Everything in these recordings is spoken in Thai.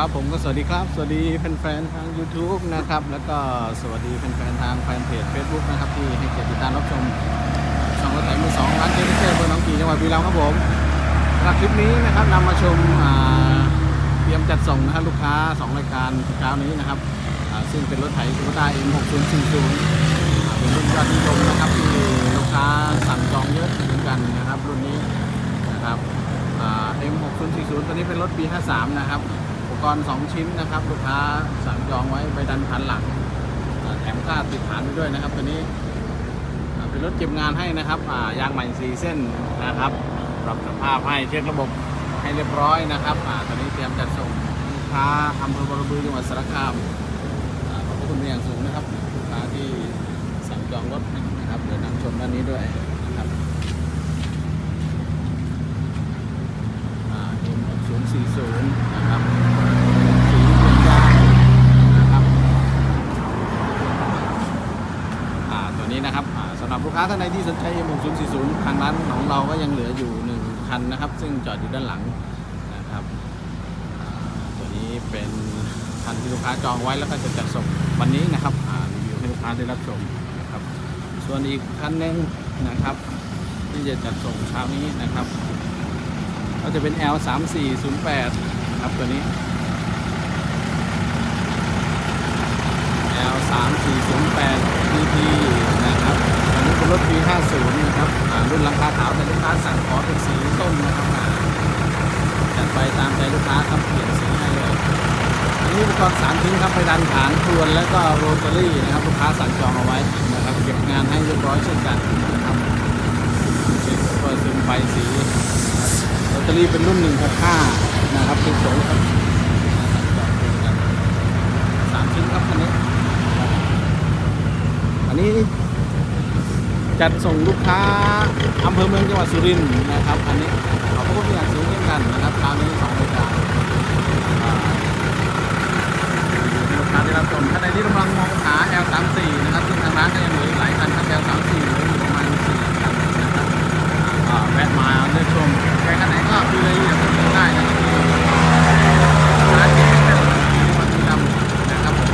ครับผมก็สวัสดีครับ สวัสดีแฟนๆทาง YouTube นะครับ แล้วก็สวัสดีแฟนๆทางแฟนเพจ Facebook นะครับ ที่ให้เกียรติติดตามรับชมช่องรถไถมือสองร้านเจนิเซอร์บนหนองกี่จังหวัดบุรีรัมย์ครับผมสำหรับคลิปนี้นะครับนำมาชมเตรียมจัดส่งนะครับลูกค้า 2 รายการเช้านี้นะครับซึ่งเป็นรถไถซูเปอร์ต้า M6040 อ่าเป็นรุ่นยอดนิยมนะครับที่ลูกค้าสั่งจองเยอะเหมือนกันนะครับรุ่นนี้นะครับอ่า M6040 ตัวนี้เป็นรถปี 53 นะครับ กรณ์ 2 ชิ้นนะครับ ลูกค้าสั่งจองไว้ใบดันพันหลังแถมค่าติดฐานไปด้วยนะครับ ตัวนี้เป็นรถเก็บงานให้นะครับอ่ายางใหม่4เส้นนะครับปรับสภาพให้เช็คระบบให้เรียบร้อยนะครับอ่าตอนนี้เตรียมจัดส่งลูกค้าอำเภอบรบือจังหวัดสระคามอ่าขอบคุณเป็นอย่างสูงนะครับลูกค้าที่สั่งจองรถนะครับเดี๋ยวนำชมด้านนี้ด้วยนะครับ อ่า M6040 นะครับ สีเปลี่ยนยางนะครับ อ่า ตัวนี้นะครับอ่าสำหรับลูก ค้าท่านใดที่สนใจ M6040 ทางร้านของเราก็ยังเหลืออยู่ 1 คันนะครับ ซึ่งจอดอยู่ด้านหลังนะครับตัวนี้เป็นคันที่ลูกค้าจองไว้แล้วก็จะจัดส่งวันนี้นะครับรีวิวให้ลูกค้าได้รับชมนะครับ ส่วนอีกคันหนึ่งนะครับ ที่จะจัดส่งเช้านี้นะครับ ก็จะเป็น L 3 4 0 8 ครับตัวนี้ L 3 4 0 8 PT นะครับอันนี้เป็นรถปี 50นะครับรุ่นราคาขาวแต่ลูกค้าสั่งขอเป็นสีส้มนะครับอ่าจัดไปตามใจลูกค้าครับเปลี่ยนสีให้เลยอันนี้อุปกรณ์สามชิ้นครับไปดันฐานทวนและก็โรตารี่นะครับลูกค้าสั่งจองเอาไว้นะครับเก็บงานให้เรียบร้อยเช่นกันนะครับเช็คเปอร์เซ็นต์ไฟสีโรตารี่เป็นรุ่น165นะครับเป็นโสครับสามชิ้นครับคันนี้ครับอันนี้ จัดส่งลูกค้าอำเภอเมืองจังหวัดสุรินทร์นะครับ อันนี้ขอบพระคุณเป็นอย่างสูงเช่นกันนะครับคราวนี้สองรายการอ่า ลูกค้าได้รับชมท่านใดที่กำลังมองหา L34 นะครับซึ่งทางร้านก็ยังเหลืออีกหลายคันครับ L34 เหลืออยู่ประมาณ4คันนะครับอ่าแวะมาเลือกชมใครคันไหนก็คุยรายละเอียดเพิ่มเติมได้นะครับที่ร้านเจ๊แม่จังหวัดบุรีรัมย์นะครับผม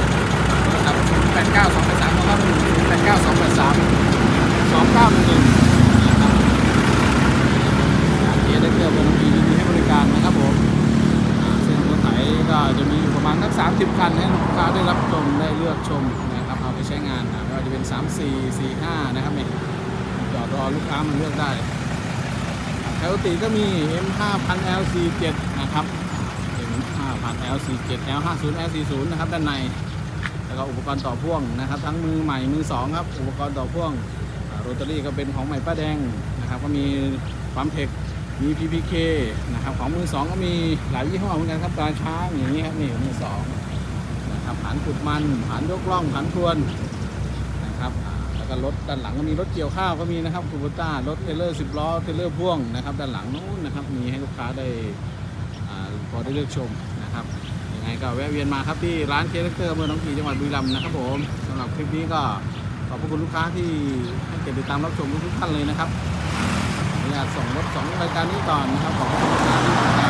โทรศัพท์0 8 9 2 8 3 2 9 1 0 8 9 2 8 3 2 9 1 1นะครับเจ๊ได้เพื่อบนทียินดีให้บริการนะครับผม อ่าซึ่งรถไถก็จะมีอยู่ประมาณ สัก30คันให้ลูกค้าได้รับชมได้เลือกชมนะครับเอาไปใช้งานนะไม่ว่าจะเป็น3 4 4 5นะครับนี่จอดรอลูกค้ามันเลือกได้ปกติก็มี M 5 0 0 L47 นะครับ M 5 0 0 L47 L50 L40 นะครับด้านใน แล้วก็อุปกรณ์ต่อพ่วงนะครับ ทั้งมือใหม่มือสองครับ อุปกรณ์ต่อพ่วงโรตารี่ก็เป็นของใหม่ป้าแดงนะครับ ก็มีปั๊มเทค มี PPK นะครับของมือสองก็มีหลายยี่ห้อเหมือนกันครับตาช้างอย่างนี้ครับนี่มือสองนะครับผันขุดมันผันยกล่องผันทวนนะครับแล้วก็รถด้านหลังก็มีรถเกี่ยวข้าวก็มีนะครับคูโบต้ารถเทรลเลอร์สิบล้อเทรลเลอร์พ่วงนะครับด้านหลังนู้นนะครับมีให้ลูกค้าได้อ่าพอได้เลือกชมนะครับยังไงก็แวะเวียนมาครับที่ร้านเคเล็กเตอร์เมืองหนองกี่จังหวัดบุรีรัมย์นะครับผมสำหรับคลิปนี้ก็ขอบพระคุณลูกค้าที่ให้เกียรติติดตามรับชมทุกท่านเลยนะครับ ขออนุญาตส่งรถสองรายการนี้ก่อนนะครับขอบ